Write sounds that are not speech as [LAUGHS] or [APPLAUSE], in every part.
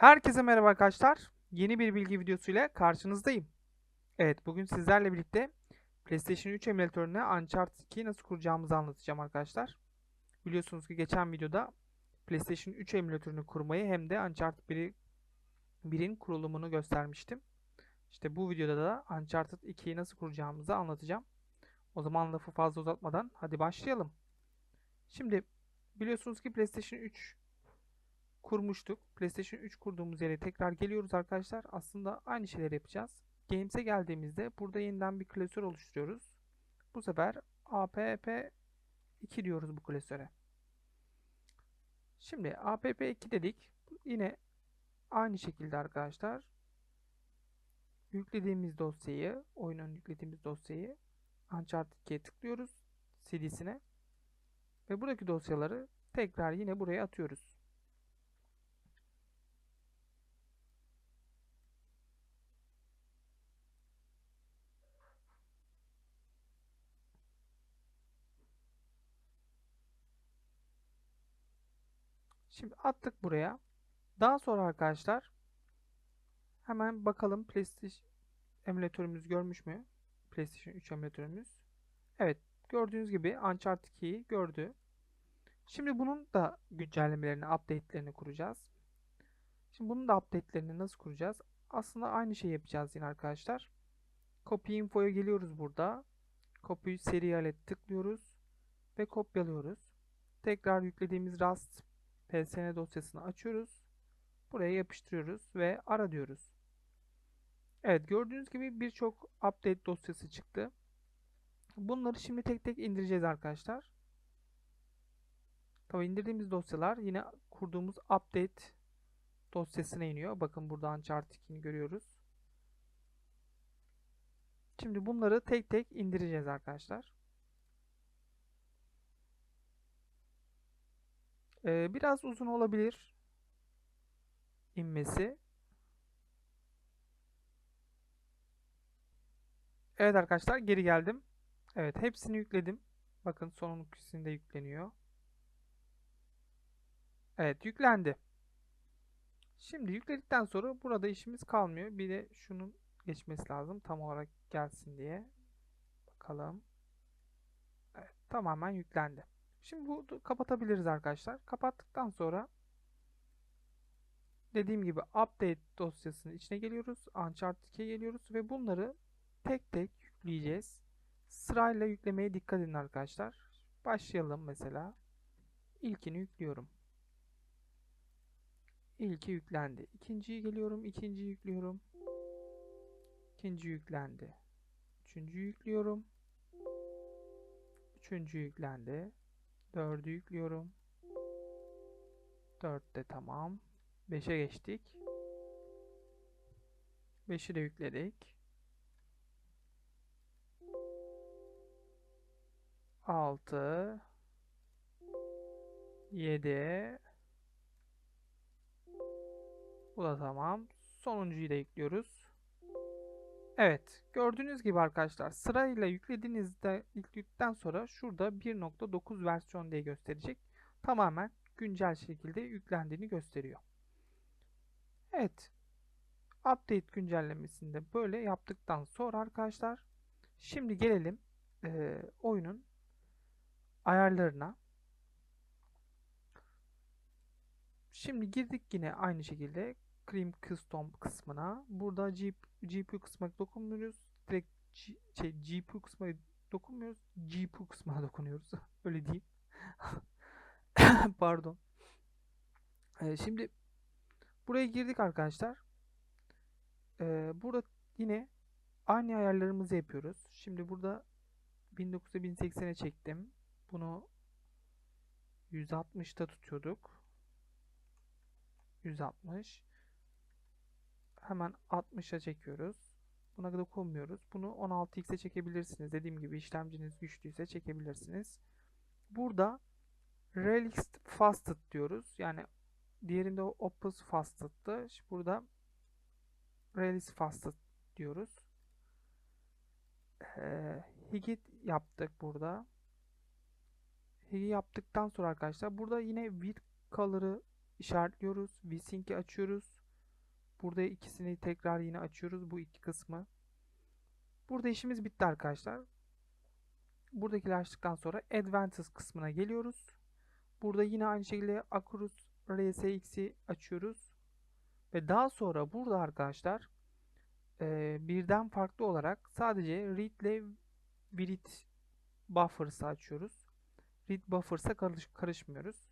Herkese merhaba arkadaşlar. Yeni bir bilgi videosuyla karşınızdayım. Evet, bugün sizlerle birlikte PlayStation 3 emülatörüne Uncharted 2'yi nasıl kuracağımızı anlatacağım arkadaşlar. Biliyorsunuz ki geçen videoda PlayStation 3 emülatörünü kurmayı hem de Uncharted 1'i 1'in kurulumunu göstermiştim. İşte bu videoda da Uncharted 2'yi nasıl kuracağımızı anlatacağım. O zaman lafı fazla uzatmadan hadi başlayalım. Şimdi biliyorsunuz ki PlayStation 3 kurmuştuk. PlayStation 3 kurduğumuz yere tekrar geliyoruz arkadaşlar. Aslında aynı şeyleri yapacağız. Games'e geldiğimizde burada yeniden bir klasör oluşturuyoruz. Bu sefer app2 diyoruz bu klasöre. Şimdi app2 dedik. Yine aynı şekilde arkadaşlar yüklediğimiz dosyayı, oyunun yüklediğimiz dosyayı Uncharted 2'ye tıklıyoruz CD'sine ve buradaki dosyaları tekrar yine buraya atıyoruz. Şimdi attık buraya. Daha sonra arkadaşlar hemen bakalım PlayStation emülatörümüz görmüş mü? PlayStation 3 emülatörümüz. Evet, gördüğünüz gibi Uncharted 2'yi gördü. Şimdi bunun da güncellemelerini, update'lerini kuracağız. Şimdi bunun da update'lerini nasıl kuracağız? Aslında aynı şeyi yapacağız yine arkadaşlar. Copy info'ya geliyoruz burada. Copy seriale tıklıyoruz ve kopyalıyoruz. Tekrar yüklediğimiz Rust PSN dosyasını açıyoruz. Buraya yapıştırıyoruz ve ara diyoruz. Evet gördüğünüz gibi birçok update dosyası çıktı. Bunları şimdi tek tek indireceğiz arkadaşlar. Tabi indirdiğimiz dosyalar yine kurduğumuz update dosyasına iniyor. Bakın burada Uncharted 2'ni görüyoruz. Şimdi bunları tek tek indireceğiz arkadaşlar. Ee, biraz uzun olabilir inmesi. Evet arkadaşlar geri geldim. Evet hepsini yükledim. Bakın sonunkisinde de yükleniyor. Evet yüklendi. Şimdi yükledikten sonra burada işimiz kalmıyor. Bir de şunun geçmesi lazım tam olarak gelsin diye. Bakalım. Evet tamamen yüklendi. Şimdi bu kapatabiliriz arkadaşlar. Kapattıktan sonra dediğim gibi update dosyasının içine geliyoruz. Uncharted 2'ye geliyoruz ve bunları tek tek yükleyeceğiz. Sırayla yüklemeye dikkat edin arkadaşlar. Başlayalım mesela. İlkini yüklüyorum. İlki yüklendi. İkinciyi geliyorum. ikinciyi yüklüyorum. İkinci yüklendi. Üçüncü yüklüyorum. Üçüncü yüklendi. Dördü yüklüyorum. Dört de tamam. Beşe geçtik. Beşi de yükledik. Altı. Yedi. Bu da tamam. Sonuncuyu da yüklüyoruz. Evet, gördüğünüz gibi arkadaşlar sırayla yüklediğinizde yükledikten sonra şurada 1.9 versiyon diye gösterecek. Tamamen güncel şekilde yüklendiğini gösteriyor. Evet. Update güncellemesinde böyle yaptıktan sonra arkadaşlar şimdi gelelim e, oyunun ayarlarına. Şimdi girdik yine aynı şekilde Cream Custom kısmına. Burada GPU kısmına dokunmuyoruz. Direkt G, şey, GPU kısmına dokunmuyoruz. GPU kısmına [LAUGHS] dokunuyoruz. Öyle diyeyim. [LAUGHS] Pardon. Ee, şimdi buraya girdik arkadaşlar. Ee, burada yine aynı ayarlarımızı yapıyoruz. Şimdi burada 1900'e 1080'e çektim. Bunu 160'ta tutuyorduk. 160 hemen 60'a çekiyoruz. Buna dokunmuyoruz. Bunu 16x'e çekebilirsiniz. Dediğim gibi işlemciniz güçlüyse çekebilirsiniz. Burada Realist Fasted diyoruz. Yani diğerinde Opus Fasted'tı. Burada Realist Fasted diyoruz. Ee, Higit yaptık burada. Higit yaptıktan sonra arkadaşlar burada yine With Color'ı işaretliyoruz. VSync'i açıyoruz. Burada ikisini tekrar yine açıyoruz. Bu iki kısmı. Burada işimiz bitti arkadaşlar. Buradakileri açtıktan sonra Advanced kısmına geliyoruz. Burada yine aynı şekilde Akrus RSX'i açıyoruz. Ve daha sonra burada arkadaşlar e, birden farklı olarak sadece read ile read buffers'ı açıyoruz. Read buffers'a karış karışmıyoruz.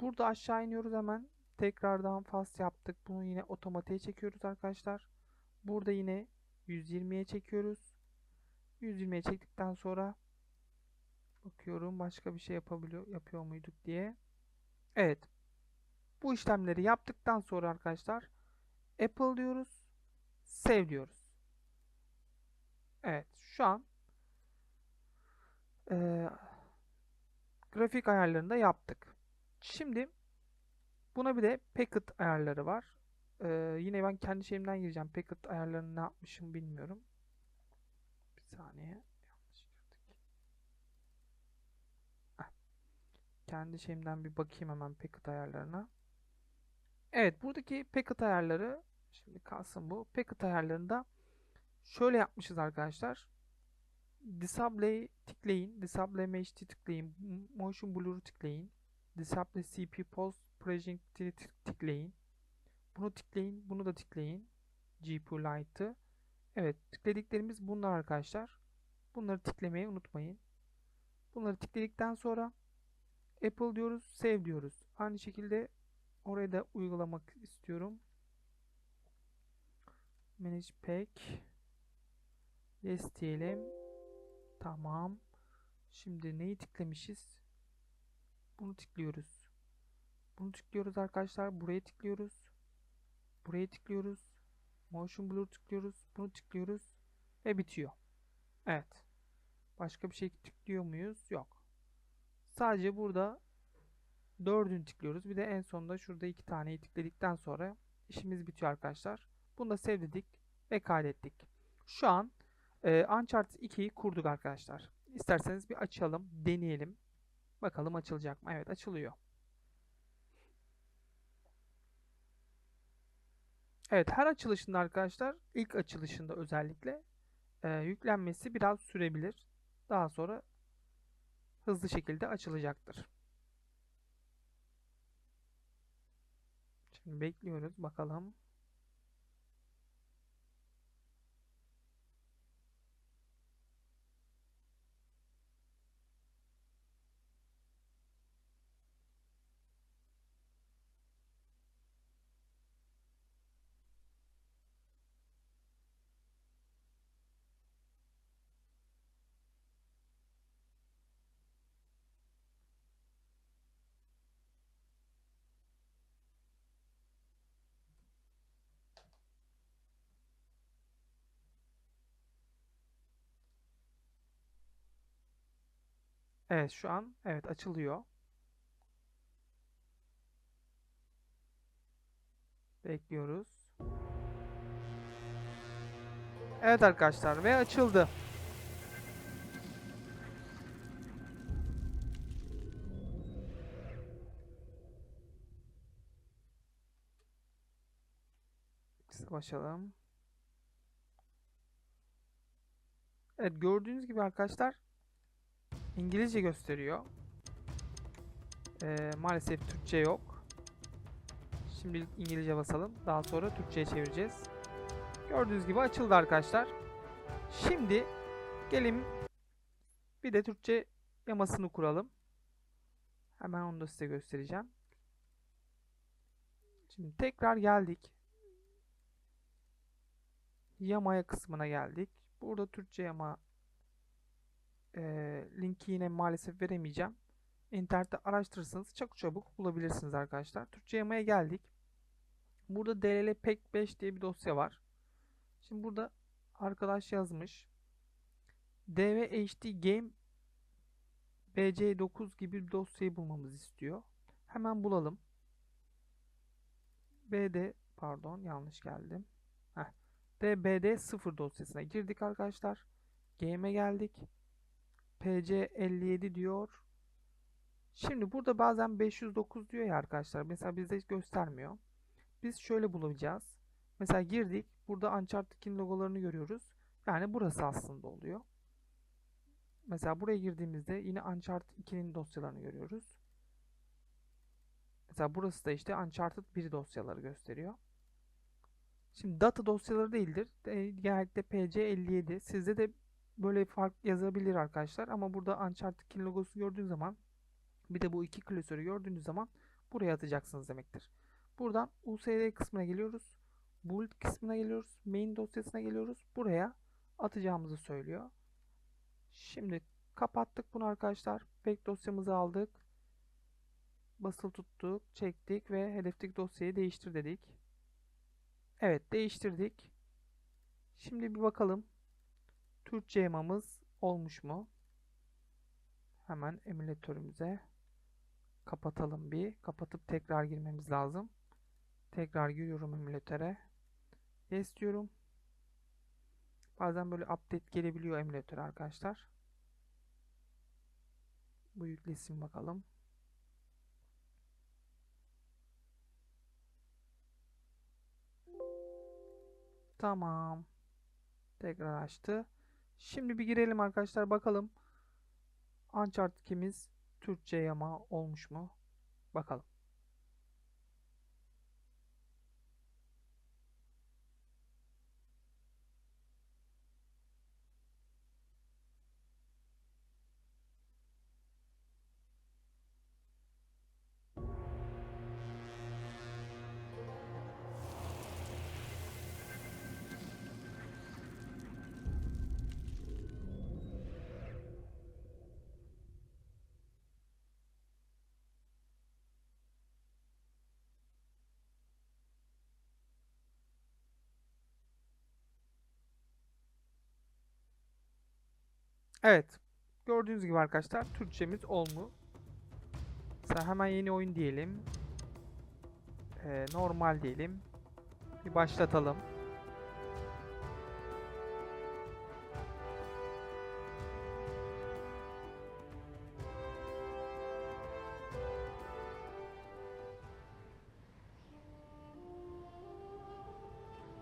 Burada aşağı iniyoruz hemen. Tekrardan fast yaptık. Bunu yine otomatiğe çekiyoruz arkadaşlar. Burada yine 120'ye çekiyoruz. 120'ye çektikten sonra bakıyorum başka bir şey yapabiliyor yapıyor muyduk diye. Evet. Bu işlemleri yaptıktan sonra arkadaşlar Apple diyoruz. Save diyoruz. Evet. Şu an e, grafik ayarlarını da yaptık. Şimdi buna bir de packet ayarları var. Ee, yine ben kendi şeyimden gireceğim. Packet ayarlarını ne yapmışım bilmiyorum. Bir saniye. Yanlış girdik. Kendi şeyimden bir bakayım hemen packet ayarlarına. Evet buradaki packet ayarları şimdi kalsın bu. Packet ayarlarında şöyle yapmışız arkadaşlar. Disable tıklayın. Disable MHD tıklayın. Motion Blur'u tıklayın. Disable CP Post Project'i tıklayın. Bunu tıklayın. Bunu da tıklayın. GPU Lite'ı. Evet. Tıkladıklarımız bunlar arkadaşlar. Bunları tıklamayı unutmayın. Bunları tıkladıktan sonra Apple diyoruz. Save diyoruz. Aynı şekilde oraya da uygulamak istiyorum. Manage Pack. Yes diyelim. Tamam. Şimdi neyi tıklamışız? Bunu tıklıyoruz. Bunu tıklıyoruz arkadaşlar. Buraya tıklıyoruz. Buraya tıklıyoruz. Motion Blur tıklıyoruz. Bunu tıklıyoruz. Ve bitiyor. Evet. Başka bir şey tıklıyor muyuz? Yok. Sadece burada dördünü tıklıyoruz. Bir de en sonunda şurada iki taneyi tıkladıktan sonra işimiz bitiyor arkadaşlar. Bunu da save dedik ve kaydettik. Şu an e, Uncharted 2'yi kurduk arkadaşlar. İsterseniz bir açalım, deneyelim. Bakalım açılacak mı? Evet açılıyor. Evet her açılışında arkadaşlar ilk açılışında özellikle e, yüklenmesi biraz sürebilir. Daha sonra hızlı şekilde açılacaktır. Şimdi bekliyoruz bakalım. Evet şu an evet açılıyor. Bekliyoruz. Evet arkadaşlar ve açıldı. Başlayalım. Evet gördüğünüz gibi arkadaşlar İngilizce gösteriyor. Ee, maalesef Türkçe yok. Şimdi İngilizce basalım. Daha sonra Türkçe'ye çevireceğiz. Gördüğünüz gibi açıldı arkadaşlar. Şimdi gelin bir de Türkçe yamasını kuralım. Hemen onu da size göstereceğim. Şimdi tekrar geldik. Yamaya kısmına geldik. Burada Türkçe yama e, linki yine maalesef veremeyeceğim. İnternette araştırırsanız çok çabuk bulabilirsiniz arkadaşlar. Türkçe yamaya geldik. Burada DLL PEC 5 diye bir dosya var. Şimdi burada arkadaş yazmış. DVHD Game BC9 gibi bir dosyayı bulmamızı istiyor. Hemen bulalım. BD pardon yanlış geldim. Heh. DBD0 dosyasına girdik arkadaşlar. Game'e geldik. PC57 diyor. Şimdi burada bazen 509 diyor ya arkadaşlar. Mesela bizde göstermiyor. biz şöyle bulacağız. Mesela girdik. Burada Uncharted 2'nin logolarını görüyoruz. Yani burası aslında oluyor. Mesela buraya girdiğimizde yine Uncharted 2'nin dosyalarını görüyoruz. Mesela burası da işte Uncharted 1 dosyaları gösteriyor. Şimdi data dosyaları değildir. E, genellikle PC57. Sizde de böyle fark yazabilir arkadaşlar. Ama burada Uncharted 2'nin logosu gördüğünüz zaman bir de bu iki klasörü gördüğünüz zaman buraya atacaksınız demektir. Buradan USD kısmına geliyoruz. Build kısmına geliyoruz. Main dosyasına geliyoruz. Buraya atacağımızı söylüyor. Şimdi kapattık bunu arkadaşlar. Back dosyamızı aldık. Basılı tuttuk, çektik ve hedefteki dosyayı değiştir dedik. Evet, değiştirdik. Şimdi bir bakalım. Türkçe yamamız olmuş mu? Hemen emülatörümüze kapatalım bir. Kapatıp tekrar girmemiz lazım. Tekrar giriyorum emülatöre. Yes diyorum. Bazen böyle update gelebiliyor emülatöre arkadaşlar. Bu yüklesin bakalım. Tamam. Tekrar açtı. Şimdi bir girelim arkadaşlar bakalım. Uncharted 2'miz Türkçe yama olmuş mu? Bakalım. Evet. Gördüğünüz gibi arkadaşlar Türkçemiz olmu. Mesela hemen yeni oyun diyelim. Ee, normal diyelim. Bir başlatalım.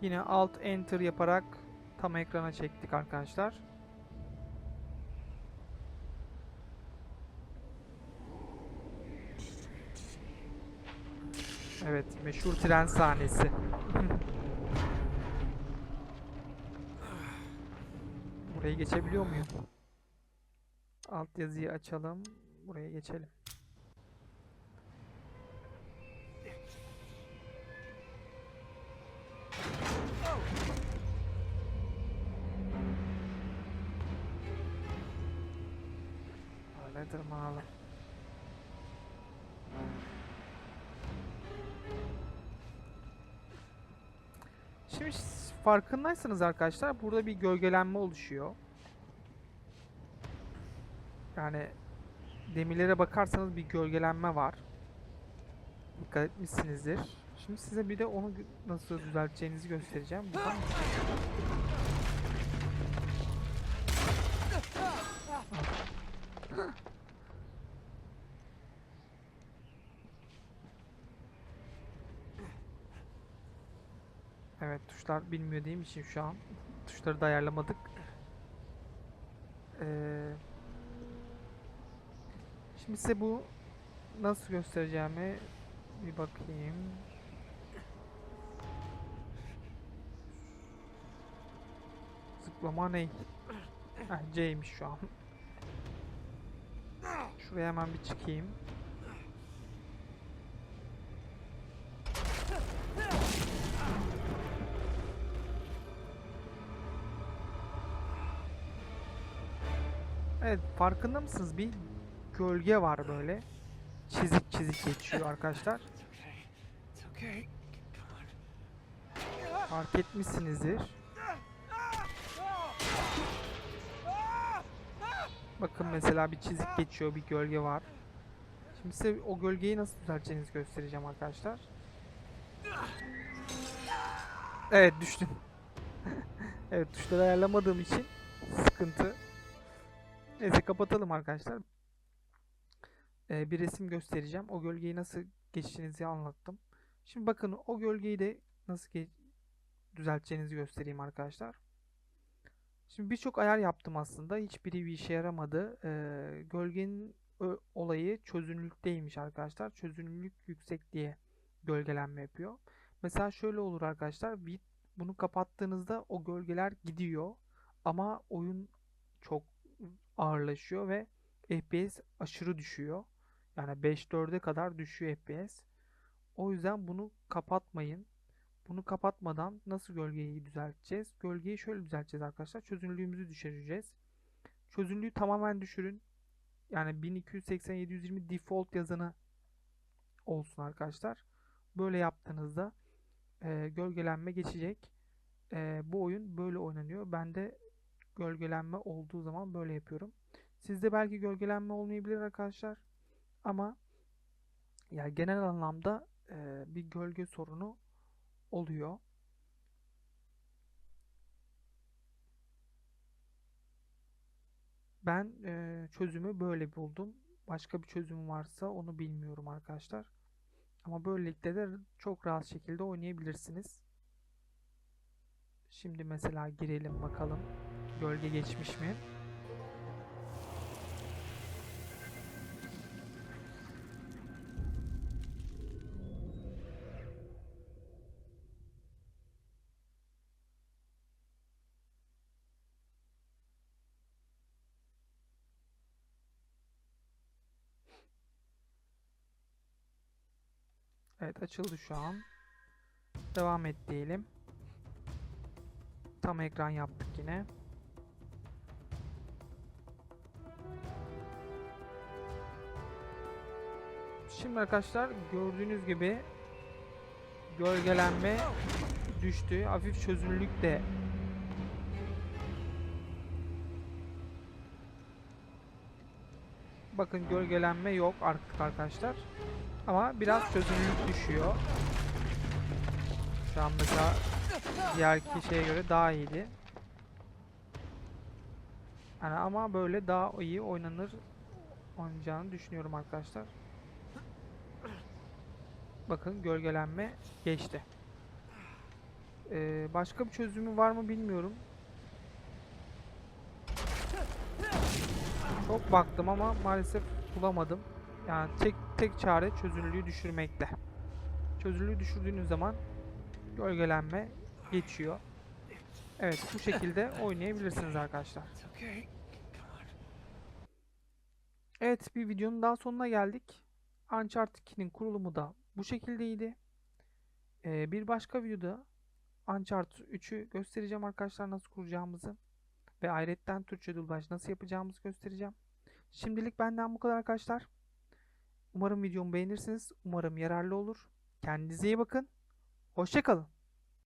Yine Alt Enter yaparak tam ekrana çektik arkadaşlar. Evet, meşhur tren sahnesi. [LAUGHS] Burayı geçebiliyor muyum? Alt yazıyı açalım. Buraya geçelim. Böyle tırmanalım. Şimdi farkındaysanız arkadaşlar burada bir gölgelenme oluşuyor. Yani demirlere bakarsanız bir gölgelenme var. Dikkat etmişsinizdir. Şimdi size bir de onu nasıl düzelteceğinizi göstereceğim. Buradan Evet tuşlar bilmiyor değil için şu an tuşları da ayarlamadık. Ee, şimdi size bu nasıl göstereceğimi bir bakayım. Zıplama ne? Heh, C'ymiş şu an. Şuraya hemen bir çıkayım. Evet farkında mısınız? Bir gölge var böyle. Çizik çizik geçiyor arkadaşlar. Fark etmişsinizdir. Bakın mesela bir çizik geçiyor, bir gölge var. Şimdi size o gölgeyi nasıl düzelteceğinizi göstereceğim arkadaşlar. Evet düştüm. [LAUGHS] evet tuşları ayarlamadığım için sıkıntı. Neyse kapatalım arkadaşlar. Ee, bir resim göstereceğim. O gölgeyi nasıl geçtiğinizi anlattım. Şimdi bakın o gölgeyi de nasıl düzelteceğinizi göstereyim arkadaşlar. Şimdi birçok ayar yaptım aslında. Hiçbiri bir işe yaramadı. Ee, gölgenin olayı çözünürlükteymiş arkadaşlar. Çözünürlük yüksek diye gölgelenme yapıyor. Mesela şöyle olur arkadaşlar. Bunu kapattığınızda o gölgeler gidiyor. Ama oyun çok ağırlaşıyor ve FPS aşırı düşüyor. Yani 5-4'e kadar düşüyor FPS. O yüzden bunu kapatmayın. Bunu kapatmadan nasıl gölgeyi düzelteceğiz? Gölgeyi şöyle düzelteceğiz arkadaşlar. Çözünürlüğümüzü düşüreceğiz. Çözünürlüğü tamamen düşürün. Yani 1280 720 default yazanı olsun arkadaşlar. Böyle yaptığınızda e, gölgelenme geçecek. E, bu oyun böyle oynanıyor. Ben de gölgelenme olduğu zaman böyle yapıyorum. Sizde belki gölgelenme olmayabilir arkadaşlar. Ama ya genel anlamda e, bir gölge sorunu oluyor. Ben e, çözümü böyle buldum. Başka bir çözüm varsa onu bilmiyorum arkadaşlar. Ama böylelikle de çok rahat şekilde oynayabilirsiniz. Şimdi mesela girelim bakalım. Gölge geçmiş mi? Evet açıldı şu an. Devam et diyelim. Tam ekran yaptık yine. Şimdi arkadaşlar gördüğünüz gibi gölgelenme düştü. Hafif çözünürlük de Bakın gölgelenme yok artık arkadaşlar. Ama biraz çözünürlük düşüyor. Şu an mesela diğerki şeye göre daha iyiydi. Yani ama böyle daha iyi oynanır oynayacağını düşünüyorum arkadaşlar. Bakın gölgelenme geçti. Ee, başka bir çözümü var mı bilmiyorum. Çok baktım ama maalesef bulamadım. Yani tek tek çare çözünürlüğü düşürmekte. Çözünürlüğü düşürdüğünüz zaman gölgelenme geçiyor. Evet bu şekilde oynayabilirsiniz arkadaşlar. Evet bir videonun daha sonuna geldik. Uncharted 2'nin kurulumu da bu şekildeydi. Ee, bir başka videoda Uncharted 3'ü göstereceğim arkadaşlar nasıl kuracağımızı. Ve ayrıca Türkçe dublaj nasıl yapacağımızı göstereceğim. Şimdilik benden bu kadar arkadaşlar. Umarım videomu beğenirsiniz. Umarım yararlı olur. Kendinize iyi bakın. Hoşçakalın.